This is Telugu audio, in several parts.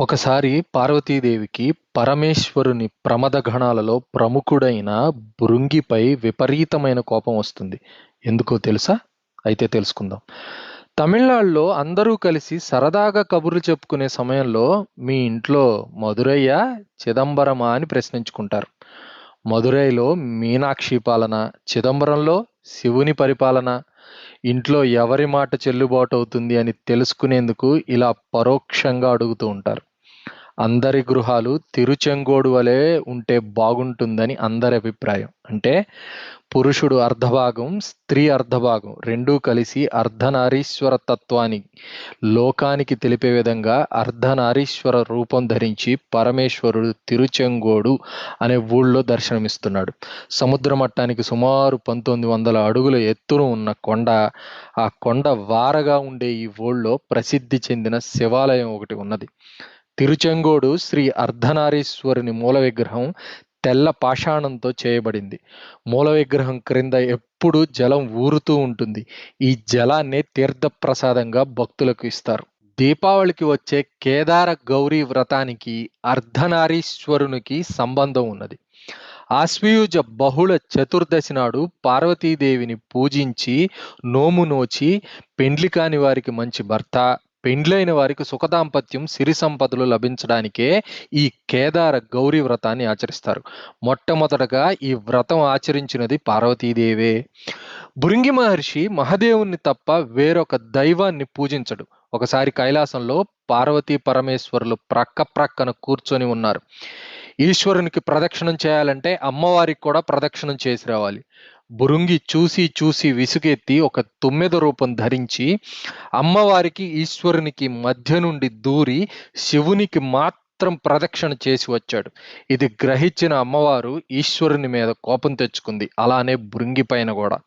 ఒకసారి పార్వతీదేవికి పరమేశ్వరుని ప్రమద గణాలలో ప్రముఖుడైన భృంగిపై విపరీతమైన కోపం వస్తుంది. ఎందుకో తెలుసా? అయితే తెలుసుకుందాం. తమిళనాడులో అందరూ కలిసి సరదాగా కబుర్లు చెప్పుకునే సమయంలో మీ ఇంట్లో మధురయ్య చిదంబరమా అని ప్రశ్నించుకుంటారు. మధురైలో మీనాక్షి పాలన చిదంబరంలో శివుని పరిపాలన ఇంట్లో ఎవరి మాట చెల్లుబాటు అవుతుంది అని తెలుసుకునేందుకు ఇలా పరోక్షంగా అడుగుతూ ఉంటారు. అందరి గృహాలు తిరుచెంగోడు వలె ఉంటే బాగుంటుందని అందరి అభిప్రాయం. అంటే పురుషుడు అర్ధభాగం స్త్రీ అర్ధభాగం రెండూ కలిసి అర్ధనారీశ్వర తత్వాన్ని లోకానికి తెలిపే విధంగా అర్ధనారీశ్వర రూపం ధరించి పరమేశ్వరుడు తిరుచెంగోడు అనే ఊళ్ళో దర్శనమిస్తున్నాడు. సముద్ర మట్టానికి సుమారు పంతొమ్మిది వందల అడుగుల ఎత్తున ఉన్న కొండ ఆ కొండ వారగా ఉండే ఈ ఊళ్ళో ప్రసిద్ధి చెందిన శివాలయం ఒకటి ఉన్నది. తిరుచెంగోడు శ్రీ అర్ధనారీశ్వరుని మూల విగ్రహం తెల్ల పాషాణంతో చేయబడింది. మూల విగ్రహం క్రింద ఎప్పుడు జలం ఊరుతూ ఉంటుంది. ఈ జలాన్ని తీర్థప్రసాదంగా భక్తులకు ఇస్తారు. దీపావళికి వచ్చే కేదార గౌరీ వ్రతానికి అర్ధనారీశ్వరునికి సంబంధం ఉన్నది. ఆశ్వయుజ బహుళ చతుర్దశి నాడు పార్వతీదేవిని పూజించి నోము నోచి పెండ్లి కాని వారికి మంచి భర్త పెండ్లైన వారికి సుఖదాంపత్యం సిరి సంపదలు లభించడానికే ఈ కేదార గౌరీ వ్రతాన్ని ఆచరిస్తారు. మొట్టమొదటగా ఈ వ్రతం ఆచరించినది పార్వతీదేవే. భృంగి మహర్షి మహదేవుని తప్ప వేరొక దైవాన్ని పూజించడు. ఒకసారి కైలాసంలో పార్వతీ పరమేశ్వరులు ప్రక్క ప్రక్కన కూర్చొని ఉన్నారు. ఈశ్వరునికి ప్రదక్షిణం చేయాలంటే అమ్మవారికి కూడా ప్రదక్షిణం చేసి రావాలి. బురుంగి చూసి చూసి విసుగెత్తి ఒక తుమ్మెద రూపం ధరించి అమ్మవారికి ఈశ్వరునికి మధ్య నుండి దూరి శివునికి మాత్రం ప్రదక్షిణ చేసి వచ్చాడు. ఇది గ్రహించిన అమ్మవారు ఈశ్వరుని మీద కోపం తెచ్చుకుంది. అలానే బృంగి పైన కూడా.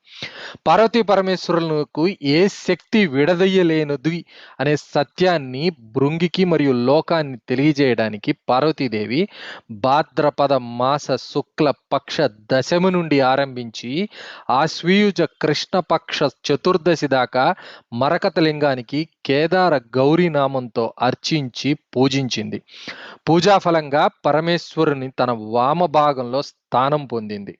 పార్వతీ పరమేశ్వరులకు ఏ శక్తి విడదయ్యలేనిది అనే సత్యాన్ని బృంగికి మరియు లోకాన్ని తెలియజేయడానికి పార్వతీదేవి భాద్రపద మాస శుక్ల పక్ష దశమి నుండి ఆరంభించి ఆశ్వీయుజ కృష్ణపక్ష చతుర్దశి దాకా మరకత లింగానికి కేదార గౌరీ నామంతో అర్చించి పూజించింది. పూజాఫలంగా పరమేశ్వరుని తన వామ భాగంలో స్థానం పొందింది.